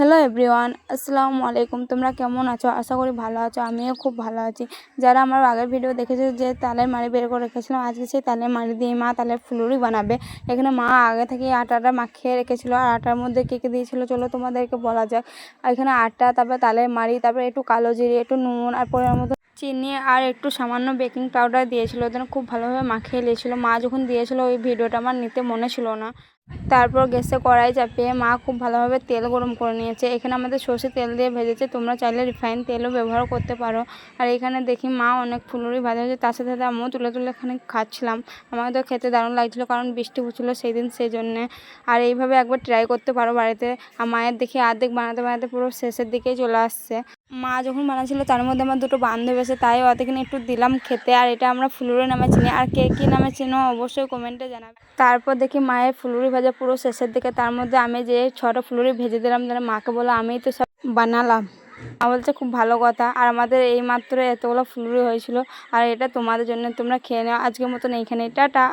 Hello everyone আসসালামু আলাইকুম তোমরা কেমন আছো? আশা করি ভালো আছো, আমিও খুব ভালো আছি। যারা আমার আগের ভিডিও দেখেছ যে তালের মাড়ি বের করে রেখেছিলাম, আজকে সেই তালের মাড়ি দিয়ে মা তালের ফুলুরি বানাবে। এখানে মা আগে থেকে আটাটা মাখিয়ে রেখেছিলো, আর আটার মধ্যে কে কে দিয়েছিলো চলো তোমাদেরকে বলা যাক। এখানে আটা, তারপরে তালের মাড়ি, তারপরে একটু কালো জিরে, একটু নুন, আর পরের মতো চিনি, আর একটু সামান্য বেকিং পাউডার দিয়েছিলো। ওদের খুব ভালোভাবে মাখিয়ে নিয়েছিলো। মা যখন দিয়েছিলো ওই ভিডিওটা আমার নিতে মনে ছিল না। তারপর গ্যাসে কড়াই চাপিয়ে মা খুব ভালোভাবে তেল গরম করে নিয়েছে। এখানে আমাদের সর্ষে তেল দিয়ে ভেজেছে, তোমরা চাইলে রিফাইন তেলও ব্যবহার করতে পারো। আর এখানে দেখি মা অনেক ফুলুরি ভাজা হয়েছে, তার সাথে আমিও তুলে তুলে এখানে খাচ্ছিলাম। আমাকে তো খেতে দারুণ লাগছিল, কারণ বৃষ্টি হচ্ছিল সেই দিন সেই জন্যে। আর এইভাবে একবার ট্রাই করতে পারো বাড়িতে। আর মায়ের দেখি আর্ধেক বানাতে বানাতে পুরো শেষের দিকেই চলে আসছে। মা যখন বানাচ্ছিলো, তার মধ্যে আমার দুটো বান্ধবী আছে, তাই ওদেরকে একটু দিলাম খেতে। আর এটা আমরা ফুলুরি নামে চিনি। আর কে কী নামে চিনো অবশ্যই কমেন্টে জানাবে। তারপর দেখি মায়ের ফুলুরি ভাজা পুরো শেষের দিকে, তার মধ্যে আমি যে ছটা ফুলুরি ভেজে দিলাম তাহলে মাকে বলো আমি তো সব বানালাম। বলছে, খুব ভালো কথা। আর আমাদের এই মাত্র এতগুলো ফুলুরি হয়েছিল, আর এটা তোমাদের জন্য তোমরা খেয়ে নাও। আজকের মতন এইখানে টাটা।